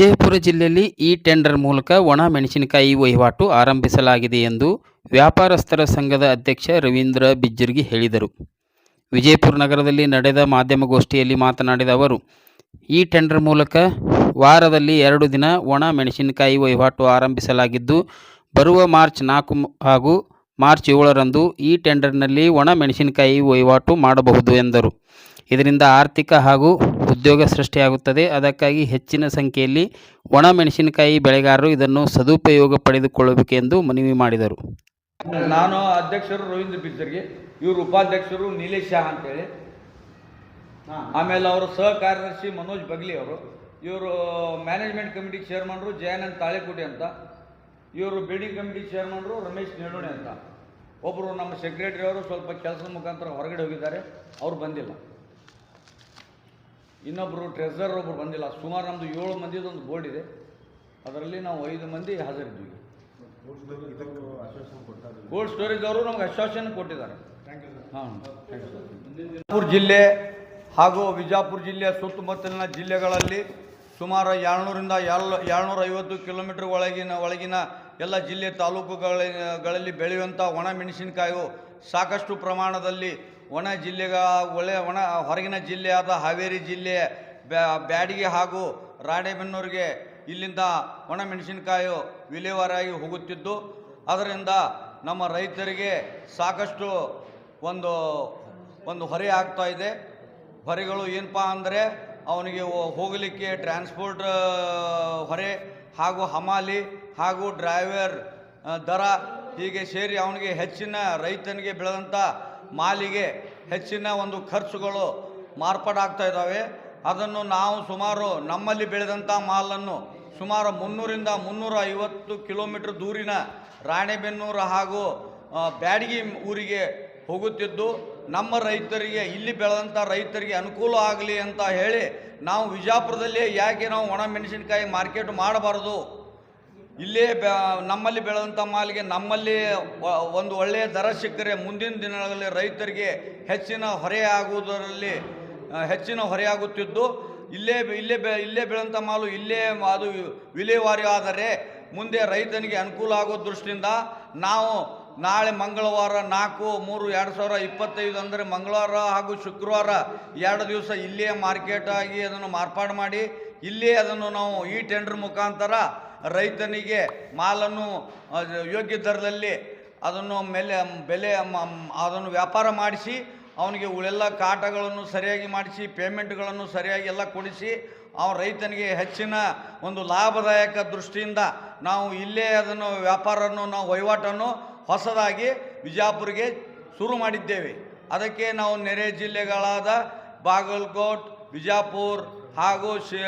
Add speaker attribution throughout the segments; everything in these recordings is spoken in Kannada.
Speaker 1: ವಿಜಯಪುರ ಜಿಲ್ಲೆಯಲ್ಲಿ ಈ ಟೆಂಡರ್ ಮೂಲಕ ಒಣ ಮೆಣಸಿನಕಾಯಿ ವಹಿವಾಟು ಆರಂಭಿಸಲಾಗಿದೆ ಎಂದು ವ್ಯಾಪಾರಸ್ಥರ ಸಂಘದ ಅಧ್ಯಕ್ಷ ರವೀಂದ್ರ ಬಿಜ್ಜರ್ಗಿ ಹೇಳಿದರು. ವಿಜಯಪುರ ನಗರದಲ್ಲಿ ನಡೆದ ಮಾಧ್ಯಮಗೋಷ್ಠಿಯಲ್ಲಿ ಮಾತನಾಡಿದ ಅವರು, ಈ ಟೆಂಡರ್ ಮೂಲಕ ವಾರದಲ್ಲಿ ಎರಡು ದಿನ ಒಣ ಮೆಣಸಿನಕಾಯಿ ವಹಿವಾಟು ಆರಂಭಿಸಲಾಗಿದ್ದು, ಬರುವ ಮಾರ್ಚ್ ನಾಲ್ಕು ಹಾಗೂ ಮಾರ್ಚ್ ಏಳರಂದು ಈ ಟೆಂಡರ್ನಲ್ಲಿ ಒಣ ಮೆಣಸಿನಕಾಯಿ ವಹಿವಾಟು ಮಾಡಬಹುದು ಎಂದರು. ಇದರಿಂದ ಆರ್ಥಿಕ ಹಾಗೂ ಉದ್ಯೋಗ ಸೃಷ್ಟಿಯಾಗುತ್ತದೆ. ಅದಕ್ಕಾಗಿ ಹೆಚ್ಚಿನ ಸಂಖ್ಯೆಯಲ್ಲಿ ಒಣ ಮೆಣಸಿನಕಾಯಿ ಬೆಳೆಗಾರರು ಇದನ್ನು ಸದುಪಯೋಗ ಪಡೆದುಕೊಳ್ಳಬೇಕೆಂದು ಮನವಿ ಮಾಡಿದರು.
Speaker 2: ನಾನು ಅಧ್ಯಕ್ಷರು ರವೀಂದ್ರ ಬಿಜರ್ಗೆ ಇವರು ಉಪಾಧ್ಯಕ್ಷರು ನೀಲೇಶ್ ಶಾ ಅಂತೇಳಿ. ಆಮೇಲೆ ಅವರು ಸಹ ಕಾರ್ಯದರ್ಶಿ ಮನೋಜ್ ಬಗ್ಲಿ ಅವರು. ಇವರು ಮ್ಯಾನೇಜ್ಮೆಂಟ್ ಕಮಿಟಿ ಚೇರ್ಮನ್ರು ಜಯಾನಂದ್ ತಾಳೆಕೋಟೆ ಅಂತ. ಇವರು ಬಿಲ್ಡಿಂಗ್ ಕಮಿಟಿ ಚೇರ್ಮನ್ರು ರಮೇಶ್ ನೆಡೋಣೆ ಅಂತ. ಒಬ್ಬರು ನಮ್ಮ ಸೆಕ್ರೆಟರಿ ಅವರು ಸ್ವಲ್ಪ ಕೆಲಸದ ಮುಖಾಂತರ ಹೊರಗಡೆ ಹೋಗಿದ್ದಾರೆ. ಅವ್ರು ಬಂದಿಲ್ಲ. ಇನ್ನೊಬ್ಬರು ಟ್ರೆಸರ್ ಒಬ್ಬರು ಬಂದಿಲ್ಲ. ಸುಮಾರು ನಮ್ಮದು ಏಳು ಮಂದಿದು ಒಂದು ಬೋರ್ಡ್ ಇದೆ. ಅದರಲ್ಲಿ ನಾವು ಐದು ಮಂದಿ ಹಾಜರಿದ್ದೀವಿ ಕೋಲ್ಡ್ ಸ್ಟೋರೇಜ್ ಅವರು ನಮ್ಗೆ ಅಶ್ವಾಸನ ಕೊಟ್ಟಿದ್ದಾರೆ. ಹಾಂ ವಿಜಾಪುರ ಜಿಲ್ಲೆ ಹಾಗೂ ವಿಜಾಪುರ ಜಿಲ್ಲೆಯ ಸುತ್ತಮುತ್ತಲಿನ ಜಿಲ್ಲೆಗಳಲ್ಲಿ ಸುಮಾರು ಏಳ್ನೂರಿಂದ ಏಳ್ ಏಳ್ನೂರ ಐವತ್ತು ಕಿಲೋಮೀಟರ್ ಒಳಗಿನ ಒಳಗಿನ ಎಲ್ಲ ಜಿಲ್ಲೆ ತಾಲೂಕುಗಳಲ್ಲಿ ಬೆಳೆಯುವಂಥ ಒಣ ಮೆಣಸಿನಕಾಯಿಯು ಸಾಕಷ್ಟು ಪ್ರಮಾಣದಲ್ಲಿ ಒಣ ಜಿಲ್ಲೆಗ, ಒಳ್ಳೆ ಒಣ, ಹೊರಗಿನ ಜಿಲ್ಲೆಯಾದ ಹಾವೇರಿ ಜಿಲ್ಲೆ, ಬ್ಯಾ- ಬ್ಯಾಡಗಿ ಹಾಗೂ ರಾಣೆಬೆನ್ನೂರಿಗೆ ಇಲ್ಲಿಂದ ಒಣ ಮೆಣಸಿನಕಾಯಿ ವಿಲೇವಾರಾಗಿ ಹೋಗುತ್ತಿದ್ದು, ಅದರಿಂದ ನಮ್ಮ ರೈತರಿಗೆ ಸಾಕಷ್ಟು ಒಂದು ಒಂದು ಹೊರೆ ಆಗ್ತಾ ಇದೆ. ಹೊರೆಗಳು ಏನಪ್ಪ ಅಂದರೆ, ಅವನಿಗೆ ಹೋಗಲಿಕ್ಕೆ ಟ್ರಾನ್ಸ್ಪೋರ್ಟ್, ಹೊರೆ ಹಾಗೂ ಹಮಾಲಿ ಹಾಗೂ ಡ್ರೈವರ್ ದರ ಹೀಗೆ ಸೇರಿ ಅವನಿಗೆ ಹೆಚ್ಚಿನ ರೈತನಿಗೆ ಬೆಳೆದಂಥ ಮಾಲಿಗೆ ಹೆಚ್ಚಿನ ಒಂದು ಖರ್ಚುಗಳು ಮಾರ್ಪಾಡಾಗ್ತಾ ಇದ್ದಾವೆ. ಅದನ್ನು ನಾವು ಸುಮಾರು ನಮ್ಮಲ್ಲಿ ಬೆಳೆದಂಥ ಮಾಲನ್ನು ಸುಮಾರು ಮುನ್ನೂರಿಂದ ಮುನ್ನೂರ ಐವತ್ತು ಕಿಲೋಮೀಟ್ರ್ ದೂರಿನ ರಾಣೆಬೆನ್ನೂರು ಹಾಗೂ ಬ್ಯಾಡಗಿ ಊರಿಗೆ ಹೋಗುತ್ತಿದ್ದು, ನಮ್ಮ ರೈತರಿಗೆ, ಇಲ್ಲಿ ಬೆಳೆದಂಥ ರೈತರಿಗೆ ಅನುಕೂಲ ಆಗಲಿ ಅಂತ ಹೇಳಿ ನಾವು ವಿಜಾಪುರದಲ್ಲಿ ಯಾಕೆ ನಾವು ಒಣ ಮೆಣಸಿನಕಾಯಿ ಮಾರ್ಕೆಟ್ ಮಾಡಬಾರ್ದು? ಇಲ್ಲೇ ಬೆ ನಮ್ಮಲ್ಲಿ ಬೆಳೆದಂಥ ಮಾಲಿಗೆ ನಮ್ಮಲ್ಲಿ ಒಂದು ಒಳ್ಳೆಯ ದರ ಸಿಕ್ಕರೆ ಮುಂದಿನ ದಿನಗಳಲ್ಲಿ ರೈತರಿಗೆ ಹೆಚ್ಚಿನ ಹೊರೆ ಆಗುವುದರಲ್ಲಿ ಆ, ಹೆಚ್ಚಿನ ಹೊರೆಯಾಗುತ್ತಿದ್ದು ಇಲ್ಲೇ ಇಲ್ಲೇ ಬೆ ಇಲ್ಲೇ ಬೆಳೆದಂಥ ಮಾಲು ಇಲ್ಲೇ ಅದು ವಿಲೇವಾರಿ ಆದರೆ ಮುಂದೆ ರೈತನಿಗೆ ಅನುಕೂಲ ಆಗೋ ದೃಷ್ಟಿಯಿಂದ ನಾವು ನಾಳೆ ಮಂಗಳವಾರ ನಾಲ್ಕು ಮೂರು ಎರಡು ಸಾವಿರ ಇಪ್ಪತ್ತೈದು ಅಂದರೆ ಮಂಗಳವಾರ ಹಾಗೂ ಶುಕ್ರವಾರ ಎರಡು ದಿವಸ ಇಲ್ಲೇ ಮಾರ್ಕೆಟಾಗಿ ಅದನ್ನು ಮಾರ್ಪಾಡು ಮಾಡಿ ಇಲ್ಲೇ ಅದನ್ನು ನಾವು ಈ ಟೆಂಡರ್ ಮುಖಾಂತರ ರೈತನಿಗೆ ಮಾಲನ್ನು ಯೋಗ್ಯ ದರದಲ್ಲಿ ಅದನ್ನು ಮೇಲೆ, ಬೆಲೆ ಅದನ್ನು ವ್ಯಾಪಾರ ಮಾಡಿಸಿ, ಅವನಿಗೆ ಉಳೆಲ್ಲ ಕಾಟಗಳನ್ನು ಸರಿಯಾಗಿ ಮಾಡಿಸಿ, ಪೇಮೆಂಟ್ಗಳನ್ನು ಸರಿಯಾಗಿ ಎಲ್ಲ ಕೊಡಿಸಿ ಅವನ ರೈತನಿಗೆ ಹೆಚ್ಚಿನ ಒಂದು ಲಾಭದಾಯಕ ದೃಷ್ಟಿಯಿಂದ ನಾವು ಇಲ್ಲೇ ಅದನ್ನು ವ್ಯಾಪಾರವನ್ನು, ನಾವು ವಹಿವಾಟನ್ನು ಹೊಸದಾಗಿ ವಿಜಾಪುರಿಗೆ ಶುರು ಮಾಡಿದ್ದೇವೆ. ಅದಕ್ಕೆ ನಾವು ನೆರೆ ಜಿಲ್ಲೆಗಳಾದ ಬಾಗಲಕೋಟ್ ವಿಜಾಪುರ್ ಹಾಗೂ ಶಿ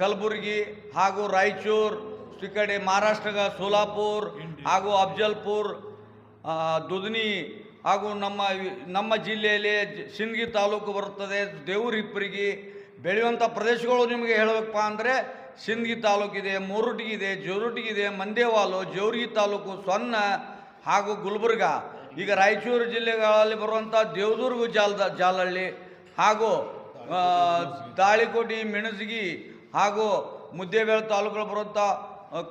Speaker 2: ಕಲಬುರಗಿ. ಹಾಗೂ ರಾಯಚೂರು ಈ ಕಡೆ ಮಹಾರಾಷ್ಟ್ರದ ಸೋಲಾಪುರ್ ಹಾಗೂ ಅಫ್ಜಲ್ಪುರ್ ದುದ್ನಿ ದುಧನಿ ಹಾಗೂ ನಮ್ಮ ನಮ್ಮ ಜಿಲ್ಲೆಯಲ್ಲಿ ಸಿಂದಗಿ ತಾಲೂಕು ಬರುತ್ತದೆ. ದೇವರಿಪ್ಪರಿಗೆ ಬೆಳೆಯುವಂಥ ಪ್ರದೇಶಗಳು ನಿಮಗೆ ಹೇಳಬೇಕಪ್ಪ ಅಂದರೆ ಸಿಂದಗಿ ತಾಲೂಕಿದೆ ಮುರುಟಿಗಿದೆ ಜೋರುಟಿಗಿದೆ ಮಂದೇವಾಲು ಜೋರಿಗೆ ತಾಲೂಕು ಸೊನ್ನ ಹಾಗೂ ಗುಲ್ಬರ್ಗ. ಈಗ ರಾಯಚೂರು ಜಿಲ್ಲೆಗಳಲ್ಲಿ ಬರುವಂಥ ದೇವದುರ್ಗ ಜಾಲದ ಜಾಲಹಳ್ಳಿ ಹಾಗೂ ತಾಳಿಕೋಟಿ ಮೆಣಸಗಿ ಹಾಗೂ ಮುದ್ದೇಬೇಳೆ ತಾಲೂಕುಗಳು ಬರುವಂಥ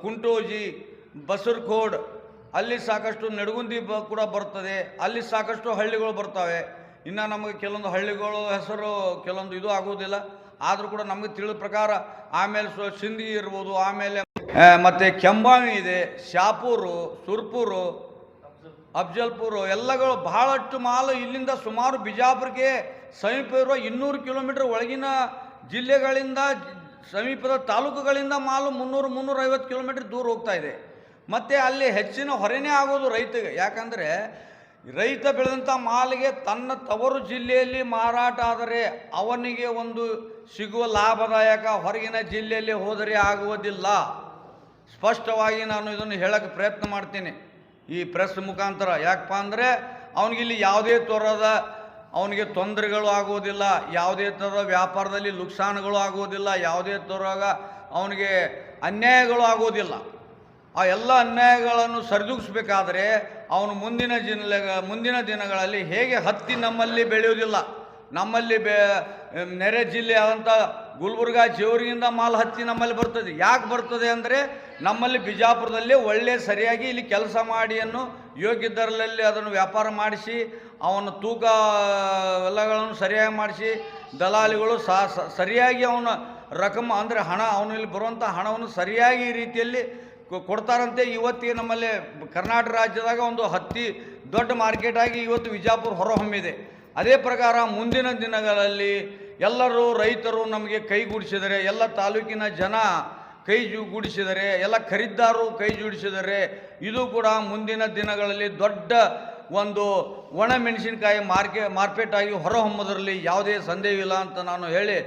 Speaker 2: ಕುಂಟೋಜಿ, ಬಸರ್ಕೋಡ್, ಅಲ್ಲಿ ಸಾಕಷ್ಟು ನಡುಗುಂದಿ ಬ, ಕೂಡ ಬರ್ತದೆ ಅಲ್ಲಿ ಸಾಕಷ್ಟು ಹಳ್ಳಿಗಳು ಬರ್ತವೆ. ಇನ್ನು ನಮಗೆ ಕೆಲವೊಂದು ಹಳ್ಳಿಗಳು ಹೆಸರು, ಕೆಲವೊಂದು ಇದು ಆಗೋದಿಲ್ಲ ಆದರೂ ಕೂಡ ನಮಗೆ ತಿಳಿದ ಪ್ರಕಾರ, ಆಮೇಲೆ ಸ್ವ ಸಿಂಧಿ ಇರ್ಬೋದು, ಆಮೇಲೆ ಮತ್ತು ಮತ್ತೆ ಕೆಂಬಾವಿ ಇದೆ, ಶಾಪೂರು, ಸುರ್ಪೂರು ಅಫ್ಜಲ್ಪುರ ಎಲ್ಲಗಳು ಬಹಳಷ್ಟು ಮಾಲು ಇಲ್ಲಿಂದ ಸುಮಾರು ಬಿಜಾಪುರಕ್ಕೆ ಸಮೀಪ ಇರುವ ಇನ್ನೂರು ಕಿಲೋಮೀಟರ್ ಒಳಗಿನ ಜಿಲ್ಲೆಗಳಿಂದ, ಸಮೀಪದ ತಾಲೂಕುಗಳಿಂದ ಮಾಲು ಮುನ್ನೂರು ಮುನ್ನೂರೈವತ್ತು ಕಿಲೋಮೀಟರ್ ದೂರ ಹೋಗ್ತಾ ಇದೆ. ಮತ್ತು ಅಲ್ಲಿ ಹೆಚ್ಚಿನ ಹೊರೆನೇ ಆಗೋದು ರೈತಗೆ. ಯಾಕಂದರೆ ರೈತ ಬೆಳೆದಂಥ ಮಾಲಿಗೆ ತನ್ನ ತವರು ಜಿಲ್ಲೆಯಲ್ಲಿ ಮಾರಾಟ ಆದರೆ ಅವನಿಗೆ ಒಂದು ಸಿಗುವ ಲಾಭದಾಯಕ ಹೊರಗಿನ ಜಿಲ್ಲೆಯಲ್ಲಿ ಹೋದರೆ ಆಗುವುದಿಲ್ಲ. ಸ್ಪಷ್ಟವಾಗಿ ನಾನು ಇದನ್ನು ಹೇಳಕ್ಕೆ ಪ್ರಯತ್ನ ಮಾಡ್ತೀನಿ. ಈ ಪ್ರೆಸ್ ಮುಖಾಂತರ. ಯಾಕಪ್ಪ ಅಂದರೆ ಅವನಿಗಿಲ್ಲಿ ಯಾವುದೇ ಥರದ ಅವನಿಗೆ ತೊಂದರೆಗಳು ಆಗುವುದಿಲ್ಲ, ಯಾವುದೇ ಥರದ ವ್ಯಾಪಾರದಲ್ಲಿ ನುಕ್ಸಾನುಗಳು ಆಗುವುದಿಲ್ಲ, ಯಾವುದೇ ಥರದ ಅವನಿಗೆ ಅನ್ಯಾಯಗಳು ಆಗುವುದಿಲ್ಲ. ಆ ಎಲ್ಲ ಅನ್ಯಾಯಗಳನ್ನು ಸರಿದೂಗಿಸ್ಬೇಕಾದ್ರೆ ಅವನು ಮುಂದಿನ ಜಿಲ್ಲೆ ಮುಂದಿನ ದಿನಗಳಲ್ಲಿ ಹೇಗೆ ಹತ್ತಿ ನಮ್ಮಲ್ಲಿ ಬೆಳೆಯುವುದಿಲ್ಲ. ನಮ್ಮಲ್ಲಿ ಬೆ, ನೆರೆ ಜಿಲ್ಲೆ ಆದಂಥ ಗುಲ್ಬರ್ಗ ಜೇವರಿಯಿಂದ ಮಾಲ್ ಹತ್ತಿ ನಮ್ಮಲ್ಲಿ ಬರ್ತದೆ. ಯಾಕೆ ಬರ್ತದೆ ಅಂದರೆ ನಮ್ಮಲ್ಲಿ ಬಿಜಾಪುರದಲ್ಲಿ ಒಳ್ಳೆ ಸರಿಯಾಗಿ ಇಲ್ಲಿ ಕೆಲಸ ಮಾಡಿ ಅನ್ನು ಅದನ್ನು ವ್ಯಾಪಾರ ಮಾಡಿಸಿ, ಅವನ ತೂಕ ಎಲ್ಲಗಳನ್ನು ಸರಿಯಾಗಿ ಮಾಡಿಸಿ, ದಲಾಲಿಗಳು ಸರಿಯಾಗಿ ಅವನ ರಕಮ, ಅಂದರೆ ಹಣ ಅವನಲ್ಲಿ ಬರುವಂಥ ಹಣವನ್ನು ಸರಿಯಾಗಿ ಈ ರೀತಿಯಲ್ಲಿ ಕೊಡ್ತಾರಂತೆ. ಇವತ್ತಿಗೆ ನಮ್ಮಲ್ಲಿ ಕರ್ನಾಟಕ ರಾಜ್ಯದಾಗ ಒಂದು ಹತ್ತಿ ದೊಡ್ಡ ಮಾರ್ಕೆಟಾಗಿ ಇವತ್ತು ವಿಜಾಪುರ ಹೊರಹೊಮ್ಮಿದೆ. ಅದೇ ಪ್ರಕಾರ ಮುಂದಿನ ದಿನಗಳಲ್ಲಿ ಎಲ್ಲರೂ ರೈತರು ನಮಗೆ ಕೈಗೂಡಿಸಿದರೆ ಎಲ್ಲ ತಾಲೂಕಿನ ಜನ ಕೈ ಜೂಗೂಡಿಸಿದರೆ ಎಲ್ಲ ಖರೀದ್ದಾರರು ಕೈ ಜೋಡಿಸಿದರೆ, ಇದು ಕೂಡ ಮುಂದಿನ ದಿನಗಳಲ್ಲಿ ದೊಡ್ಡ ಒಂದು ಒಣ ಮೆಣಸಿನಕಾಯಿ ಮಾರ್ಕೆ ಮಾರ್ಕೆಟ್ ಆಗಿ ಹೊರಹೊಮ್ಮದರಲ್ಲಿ ಯಾವುದೇ ಸಂದೇಹವಿಲ್ಲ ಅಂತ ನಾನು ಹೇಳಿ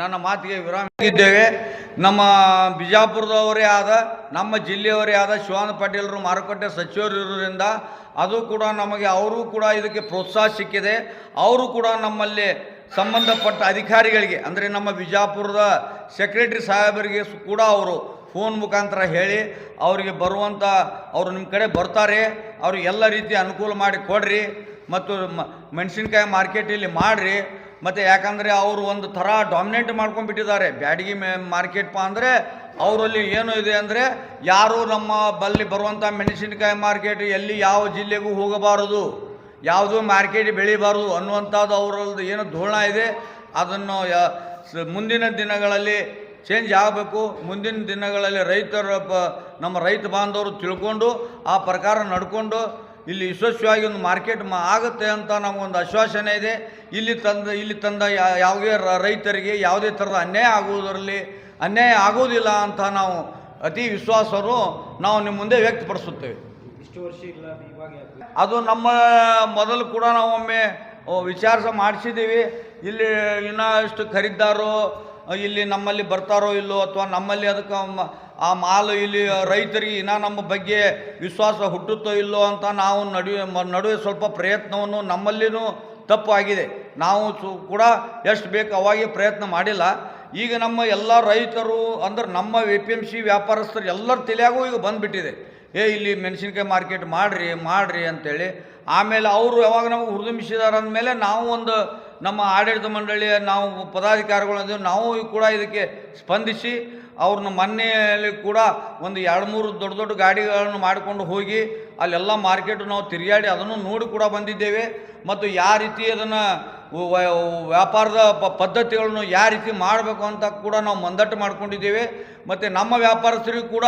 Speaker 2: ನನ್ನ ಮಾತಿಗೆ ವಿರಾಮ ಇದ್ದೇವೆ ನಮ್ಮ ಬಿಜಾಪುರದವರೇ ಆದ, ನಮ್ಮ ಜಿಲ್ಲೆಯವರೇ ಆದ ಶಿವಾನಂದ ಪಾಟೀಲರು, ಮಾರುಕಟ್ಟೆ ಸಚಿವರು ಇರೋದ್ರಿಂದ ಅದು ಕೂಡ ನಮಗೆ, ಅವರು ಕೂಡ ಇದಕ್ಕೆ ಪ್ರೋತ್ಸಾಹ ಸಿಕ್ಕಿದೆ. ಅವರು ಕೂಡ ನಮ್ಮಲ್ಲಿ ಸಂಬಂಧಪಟ್ಟ ಅಧಿಕಾರಿಗಳಿಗೆ, ಅಂದರೆ ನಮ್ಮ ಬಿಜಾಪುರದ ಸೆಕ್ರೆಟರಿ ಸಾಹೇಬರಿಗೆ ಕೂಡ ಅವರು ಫೋನ್ ಮುಖಾಂತರ ಹೇಳಿ, ಅವರಿಗೆ ಬರುವಂಥ ಅವರು ನಿಮ್ಮ ಕಡೆ ಬರ್ತಾರೆ ಅವ್ರಿಗೆ ಎಲ್ಲ ರೀತಿ ಅನುಕೂಲ ಮಾಡಿ ಕೊಡ್ರಿ, ಮತ್ತು ಮೆಣಸಿನ್ಕಾಯಿ ಮಾರ್ಕೆಟಲ್ಲಿ ಮಾಡಿರಿ, ಮತ್ತು ಯಾಕಂದರೆ ಅವರು ಒಂದು ಥರ ಡಾಮಿನೇಟ್ ಮಾಡ್ಕೊಂಡ್ಬಿಟ್ಟಿದ್ದಾರೆ. ಬ್ಯಾಡಗಿ ಮಾರ್ಕೆಟ್ ಪಾ ಅಂದರೆ ಅವರಲ್ಲಿ ಏನು ಇದೆ ಅಂದರೆ ಯಾರು ನಮ್ಮ ಬಲ್ಲಿ ಬರುವಂಥ ಮೆಣಸಿನಕಾಯಿ ಮಾರ್ಕೆಟ್ ಎಲ್ಲಿ ಯಾವ ಜಿಲ್ಲೆಗೂ ಹೋಗಬಾರದು. ಯಾವುದೂ ಮಾರ್ಕೆಟ್ ಬೆಳಿಬಾರ್ದು ಅನ್ನುವಂಥದ್ದು ಅವರದ್ದು ಏನು ಧೋರಣ ಇದೆ. ಅದನ್ನು ಮುಂದಿನ ದಿನಗಳಲ್ಲಿ ಚೇಂಜ್ ಆಗಬೇಕು. ಮುಂದಿನ ದಿನಗಳಲ್ಲಿ ರೈತರ ನಮ್ಮ ರೈತ ಬಾಂಧವರು ತಿಳ್ಕೊಂಡು, ಆ ಪ್ರಕಾರ ನಡ್ಕೊಂಡು, ಇಲ್ಲಿ ಯಶಸ್ವಿಯಾಗಿ ಒಂದು ಮಾರ್ಕೆಟ್ ಮಾ, ಆಗುತ್ತೆ ಅಂತ ನಮಗೊಂದು ಆಶ್ವಾಸನೆ ಇದೆ. ಇಲ್ಲಿ ತಂದ ಇಲ್ಲಿ ತಂದ ಯಾವುದೇ ರೈತರಿಗೆ ಯಾವುದೇ ಥರದ ಅನ್ಯಾಯ ಆಗುವುದರಲ್ಲಿ ಅನ್ಯಾಯ ಆಗುವುದಿಲ್ಲ ಅಂತ ನಾವು ಅತಿ ವಿಶ್ವಾಸರು ನಾವು ನಿಮ್ಮ ಮುಂದೆ ವ್ಯಕ್ತಪಡಿಸುತ್ತೇವೆ. ಅದು ನಮ್ಮ ಮೊದಲು ಕೂಡ ನಾವೊಮ್ಮೆ ವಿಚಾರಿಸ ಮಾಡಿಸಿದ್ದೀವಿ. ಇಲ್ಲಿ ಇನ್ನಷ್ಟು ಎಷ್ಟು ಖರೀದಾರು ಇಲ್ಲಿ ನಮ್ಮಲ್ಲಿ ಬರ್ತಾರೋ ಇಲ್ಲೋ ಅಥವಾ ನಮ್ಮಲ್ಲಿ ಅದಕ್ಕೆ ಆ ಮಾಲು ಇಲ್ಲಿ ರೈತರಿಗೆ ಇನ್ನೂ ನಮ್ಮ ಬಗ್ಗೆ ವಿಶ್ವಾಸ ಹುಟ್ಟುತ್ತೋ ಇಲ್ಲೋ ಅಂತ ನಾವು ನಡುವೆ ನಡುವೆ ಸ್ವಲ್ಪ ಪ್ರಯತ್ನವನ್ನು ನಮ್ಮಲ್ಲಿನೂ ತಪ್ಪು ಆಗಿದೆ. ನಾವು ಕೂಡ ಎಷ್ಟು ಬೇಕು ಅವಾಗೆ ಪ್ರಯತ್ನ ಮಾಡಿಲ್ಲ. ಈಗ ನಮ್ಮ ಎಲ್ಲ ರೈತರು, ಅಂದ್ರೆ ನಮ್ಮ ಎ ಪಿ ಎಂ ಸಿ ವ್ಯಾಪಾರಸ್ಥರು ಎಲ್ಲರ ತಲೆಯಾಗೂ ಈಗ ಬಂದುಬಿಟ್ಟಿದೆ. ಏ, ಇಲ್ಲಿ ಮೆಣಸಿನ್ಕಾಯಿ ಮಾರ್ಕೆಟ್ ಮಾಡಿರಿ ಮಾಡಿರಿ ಅಂತೇಳಿ. ಆಮೇಲೆ ಅವರು ಯಾವಾಗ ನಮಗೆ ಹುರಿದುಂಬಿಸಿದಾರೆ ಅಂದಮೇಲೆ ನಾವು ಒಂದು ನಮ್ಮ ಆಡಳಿತ ಮಂಡಳಿಯ ನಾವು ಪದಾಧಿಕಾರಿಗಳು ನಾವು ಕೂಡ ಇದಕ್ಕೆ ಸ್ಪಂದಿಸಿ ಅವ್ರನ್ನ ಮೊನ್ನೆಯಲ್ಲಿ ಕೂಡ ಒಂದು ಎರಡು ಮೂರು ದೊಡ್ಡ ದೊಡ್ಡ ಗಾಡಿಗಳನ್ನು ಮಾಡಿಕೊಂಡು ಹೋಗಿ ಅಲ್ಲೆಲ್ಲ ಮಾರ್ಕೆಟು ನಾವು ತಿರುಗಾಡಿ ಅದನ್ನು ನೋಡಿ ಕೂಡ ಬಂದಿದ್ದೇವೆ. ಮತ್ತು ಯಾವ ರೀತಿ ಅದನ್ನು ವ್ಯಾಪಾರದ ಪದ್ಧತಿಗಳನ್ನು ಯಾವ ರೀತಿ ಮಾಡಬೇಕು ಅಂತ ಕೂಡ ನಾವು ಮಂದಟ್ಟು ಮಾಡ್ಕೊಂಡಿದ್ದೇವೆ. ಮತ್ತು ನಮ್ಮ ವ್ಯಾಪಾರಸ್ಥರಿಗೂ ಕೂಡ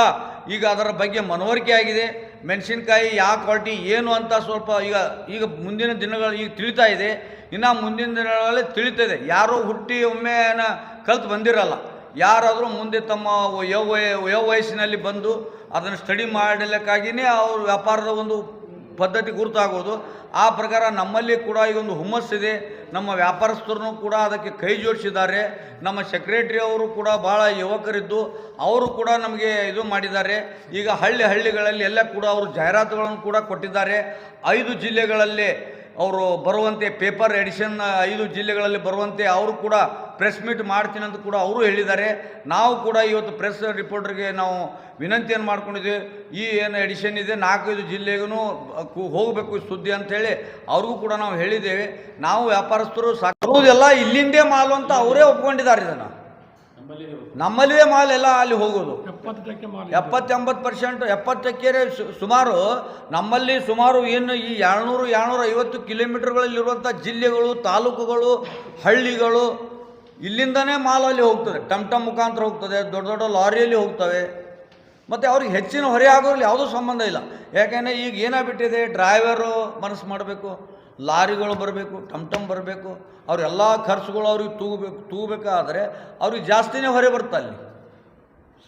Speaker 2: ಈಗ ಅದರ ಬಗ್ಗೆ ಮನವರಿಕೆ ಆಗಿದೆ. ಮೆಣಸಿನ್ಕಾಯಿ ಯಾವ ಕ್ವಾಲಿಟಿ, ಏನು ಅಂತ ಸ್ವಲ್ಪ ಈಗ ಈಗ ಮುಂದಿನ ದಿನಗಳು ಈಗ ತಿಳಿತಾ ಇದೆ. ಇನ್ನು ಮುಂದಿನ ದಿನಗಳಲ್ಲಿ ತಿಳಿತದೆ. ಯಾರೂ ಹುಟ್ಟಿ ಒಮ್ಮೆ ಕಲ್ತು ಬಂದಿರಲ್ಲ. ಯಾರಾದರೂ ಮುಂದೆ ತಮ್ಮ ಯೋ ಯೌ ವಯಸ್ಸಿನಲ್ಲಿ ಬಂದು ಅದನ್ನು ಸ್ಟಡಿ ಮಾಡಲಿಕ್ಕಾಗಿಯೇ ಅವರು ವ್ಯಾಪಾರದ ಒಂದು ಪದ್ಧತಿ ಗುರುತಾಗೋದು. ಆ ಪ್ರಕಾರ ನಮ್ಮಲ್ಲಿ ಕೂಡ ಈಗ ಒಂದು ಹುಮ್ಮಸ್ಸಿದೆ. ನಮ್ಮ ವ್ಯಾಪಾರಸ್ಥರನ್ನು ಕೂಡ ಅದಕ್ಕೆ ಕೈ ಜೋಡಿಸಿದ್ದಾರೆ. ನಮ್ಮ ಸೆಕ್ರೆಟ್ರಿ ಅವರು ಕೂಡ ಭಾಳ ಯುವಕರಿದ್ದು, ಅವರು ಕೂಡ ನಮಗೆ ಇದು ಮಾಡಿದ್ದಾರೆ. ಈಗ ಹಳ್ಳಿ ಹಳ್ಳಿಗಳಲ್ಲಿ ಎಲ್ಲ ಕೂಡ ಅವರು ಜಾಹೀರಾತುಗಳನ್ನು ಕೂಡ ಕೊಟ್ಟಿದ್ದಾರೆ. ಐದು ಜಿಲ್ಲೆಗಳಲ್ಲಿ ಅವರು ಬರುವಂತೆ ಪೇಪರ್ ಎಡಿಷನ್ ಐದು ಜಿಲ್ಲೆಗಳಲ್ಲಿ ಬರುವಂತೆ ಅವರು ಕೂಡ ಪ್ರೆಸ್ ಮೀಟ್ ಮಾಡ್ತೀನಿ ಅಂತ ಕೂಡ ಅವರು ಹೇಳಿದ್ದಾರೆ. ನಾವು ಕೂಡ ಇವತ್ತು ಪ್ರೆಸ್ ರಿಪೋರ್ಟರ್ಗೆ ನಾವು ವಿನಂತಿಯನ್ನು ಮಾಡ್ಕೊಂಡಿದ್ದೀವಿ ಈ ಏನು ಎಡಿಷನ್ ಇದೆ ನಾಲ್ಕೈದು ಜಿಲ್ಲೆಗೂ ಹೋಗಬೇಕು ಸುದ್ದಿ ಅಂಥೇಳಿ ಅವ್ರಿಗೂ ಕೂಡ ನಾವು ಹೇಳಿದ್ದೇವೆ. ನಾವು ವ್ಯಾಪಾರಸ್ಥರು ಸಾಕುವುದೆಲ್ಲ ಇಲ್ಲಿಂದೇ ಮಾಲು ಅಂತ ಅವರೇ ಒಪ್ಕೊಂಡಿದ್ದಾರೆ ಇದನ್ನು. ನಮ್ಮಲ್ಲಿಯೇ ಮಾಲ್ ಎಲ್ಲ ಅಲ್ಲಿ ಹೋಗೋದು. ಎಪ್ಪತ್ತೆಂಬತ್ತು ಪರ್ಸೆಂಟ್ ಎಪ್ಪತ್ತಕ್ಕೆ ಸುಮಾರು ನಮ್ಮಲ್ಲಿ ಸುಮಾರು ಏನು ಈ ಏಳ್ನೂರು ಏಳ್ನೂರ ಐವತ್ತು ಕಿಲೋಮೀಟರ್ಗಳಲ್ಲಿರುವಂಥ ಜಿಲ್ಲೆಗಳು ತಾಲೂಕುಗಳು ಹಳ್ಳಿಗಳು ಇಲ್ಲಿಂದನೇ ಮಾಲಲ್ಲಿ ಅಲ್ಲಿ ಹೋಗ್ತದೆ. ಟಮ್ ಟಮ್ ಮುಖಾಂತರ ಹೋಗ್ತದೆ. ದೊಡ್ಡ ದೊಡ್ಡ ಲಾರಿಯಲ್ಲಿ ಹೋಗ್ತವೆ. ಮತ್ತು ಅವ್ರಿಗೆ ಹೆಚ್ಚಿನ ಹೊರೆ ಆಗೋದ್ರಲ್ಲಿ ಯಾವುದೂ ಸಂಬಂಧ ಇಲ್ಲ. ಯಾಕೆಂದರೆ ಈಗ ಏನಾಗ್ಬಿಟ್ಟಿದೆ? ಡ್ರೈವರು ಮನಸ್ಸು ಮಾಡಬೇಕು. ಲಾರಿಗಳು ಬರಬೇಕು ಟಮ್ ಟಮ್ ಬರಬೇಕು. ಅವರೆಲ್ಲ ಖರ್ಚುಗಳು ಅವ್ರಿಗೆ ತೂಗಬೇಕು ತೂಗಬೇಕಾದ್ರೆ ಅವ್ರಿಗೆ ಜಾಸ್ತಿನೇ ಹೊರೆ ಬರ್ತಾ ಅಲ್ಲಿ.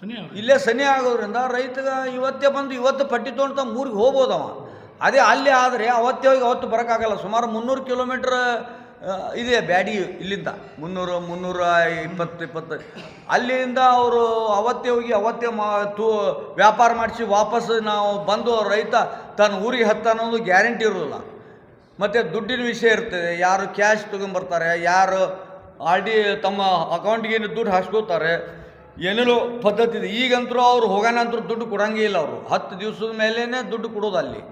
Speaker 3: ಸನಿ
Speaker 2: ಇಲ್ಲೇ ಸನಿ ಆಗೋದ್ರಿಂದ ರೈತಗ ಇವತ್ತೇ ಬಂದು ಇವತ್ತು ಪಟ್ಟಿ ತೊಗೊಂಡು ಮೂರಿಗೆ ಹೋಗ್ಬೋದವ. ಅದೇ ಅಲ್ಲಿ ಆದರೆ ಅವತ್ತೇ ಹೋಗಿ ಅವತ್ತು ಬರೋಕ್ಕಾಗಲ್ಲ. ಸುಮಾರು ಮುನ್ನೂರು ಕಿಲೋಮೀಟ್ರ್ ಇದೆ ಬ್ಯಾಡಿ ಇಲ್ಲಿಂದ. ಮುನ್ನೂರು, ಮುನ್ನೂರ ಇಪ್ಪತ್ತು ಇಪ್ಪತ್ತು. ಅಲ್ಲಿಂದ ಅವರು ಅವತ್ತೇ ಹೋಗಿ, ಅವತ್ತೇ ಮಾ, ತೂ, ವ್ಯಾಪಾರ ಮಾಡಿಸಿ ವಾಪಸ್ ನಾವು ಬಂದು ರೈತ ತನ್ನ ಊರಿಗೆ ಹತ್ತ ಅನ್ನೋದು ಗ್ಯಾರಂಟಿ ಇರೋಲ್ಲ ಮತ್ತು ದುಡ್ಡಿನ ವಿಷಯ ಇರ್ತದೆ. ಯಾರು ಕ್ಯಾಶ್ ತೊಗೊಂಬರ್ತಾರೆ, ಯಾರು ಆರ್ ಡಿ ತಮ್ಮ ಅಕೌಂಟ್ಗೆ ದುಡ್ಡು ಹಾಸ್ಕೋತಾರೆ ಏನೇನೋ ಪದ್ಧತಿ ಇದೆ. ಈಗಂತರೂ ಅವ್ರು ಹೋಗೋಣಂತರೂ ದುಡ್ಡು ಕೊಡಂಗೇ ಇಲ್ಲ ಅವರು. ಹತ್ತು ದಿವಸದ ಮೇಲೇ ದುಡ್ಡು ಕೊಡೋದು ಅಲ್ಲಿ.